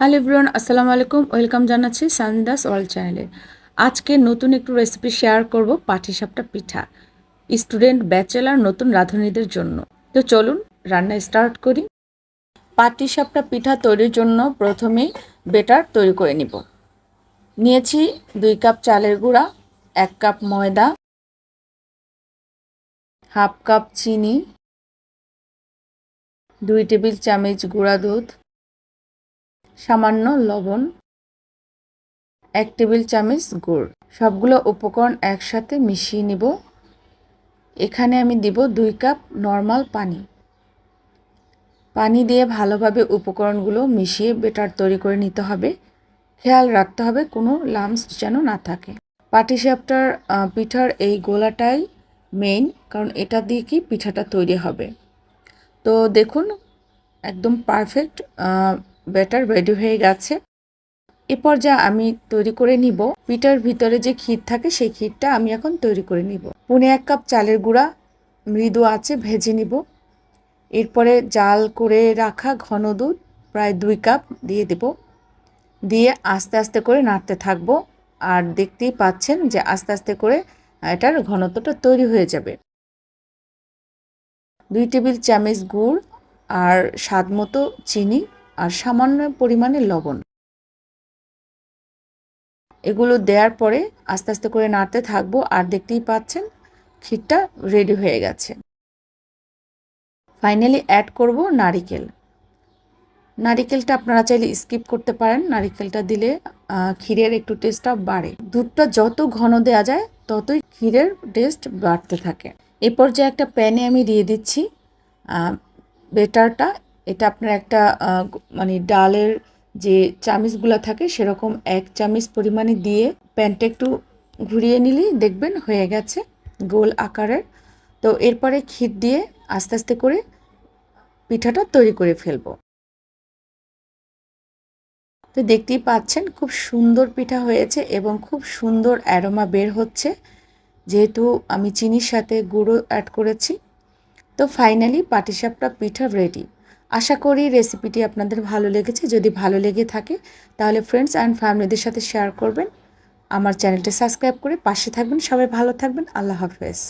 Hello everyone, আসসালামু আলাইকুম। Welcome জানাচ্ছি সানদাস ওয়ার্ল্ড চ্যানেলে। আজকে নতুন একটু রেসিপি শেয়ার করব পাটিসাপটা পিঠা। স্টুডেন্ট, ব্যাচেলার, নতুন রাঁধুনিদের জন্য। তো চলুন রান্না স্টার্ট করি। পাটিসাপটা পিঠা তৈরির জন্য প্রথমেই বেটার তৈরি করে নিব। নিয়েছি দুই কাপ চালের গুঁড়া, এক কাপ ময়দা, হাফ কাপ চিনি, দুই টেবিল চামচ গুঁড়া দুধ সামান্য লবণ, এক টেবিল চামচ গুড়। সবগুলো উপকরণ একসাথে মিশিয়ে নিব। এখানে আমি দিব দুই কাপ নর্মাল পানি। পানি দিয়ে ভালোভাবে উপকরণগুলো মিশিয়ে বেটার তৈরি করে নিতে হবে। খেয়াল রাখতে হবে কোনো লামস যেন না থাকে। পাটিসাপটার পিঠার এই গোলাটাই মেইন কারণ এটা দিয়ে কি পিঠাটা তৈরি হবে। তো দেখুন, একদম পারফেক্ট ব্যাটার রেডি হয়ে গেছে। এ পর্যায়ে আমি তৈরি করে নিব। পিঠার ভিতরে যে ক্ষীর থাকে সেই ক্ষীরটা আমি এখন তৈরি করে নিব। পুনে এক কাপ চালের গুঁড়া, মৃদু আছে ভেজে নিব। এরপরে জাল করে রাখা ঘন দুধ প্রায় দুই কাপ দিয়ে দেব। দিয়ে আস্তে আস্তে করে নাড়তে থাকব। আর দেখতেই পাচ্ছেন যে আস্তে আস্তে করে এটার ঘনত্বটা তৈরি হয়ে যাবে। দুই টেবিল চামচ গুড় আর স্বাদ মতো চিনি আর সামান্য পরিমাণে লবণ। এগুলো দেওয়ার পরে আস্তে আস্তে করে নাড়তে থাকব আর দেখতেই পাচ্ছেন ক্ষীরটা রেডি হয়ে গেছে। ফাইনালি অ্যাড করব নারিকেল। নারিকেলটা আপনারা চাইলে স্কিপ করতে পারেন। নারিকেলটা দিলে ক্ষীরের একটু টেস্টটা বাড়ে। দুধটা যত ঘন দেওয়া যায়, ততই ক্ষীরের টেস্ট বাড়তে থাকে। এ পর্যায়ে একটা প্যানে আমি দিয়ে দিচ্ছি বেটারটা এটা আপনার একটা মানে ডালের যে চামিচগুলো থাকে সেরকম এক চামিচ পরিমাণে দিয়ে প্যানটা একটু ঘুরিয়ে নিলেই দেখবেন হয়ে গেছে গোল আকারের। তো এরপরে ক্ষীর দিয়ে আস্তে আস্তে করে পিঠাটা তৈরি করে ফেলব। তো দেখতেই পাচ্ছেন খুব সুন্দর পিঠা হয়েছে এবং খুব সুন্দর অ্যারোমা বের হচ্ছে। যেহেতু আমি চিনির সাথে গুঁড়ো অ্যাড করেছি। তো ফাইনালি পাটিসাপটা পিঠা রেডি। আশা করি রেসিপিটি আপনাদের ভালো লেগেছে। যদি ভালো লেগে থাকে, তাহলে ফ্রেন্ডস অ্যান্ড ফ্যামিলিদের সাথে শেয়ার করবেন। আমার চ্যানেলটি সাবস্ক্রাইব করে পাশে থাকবেন। সবাই ভালো থাকবেন। আল্লাহ হাফেজ।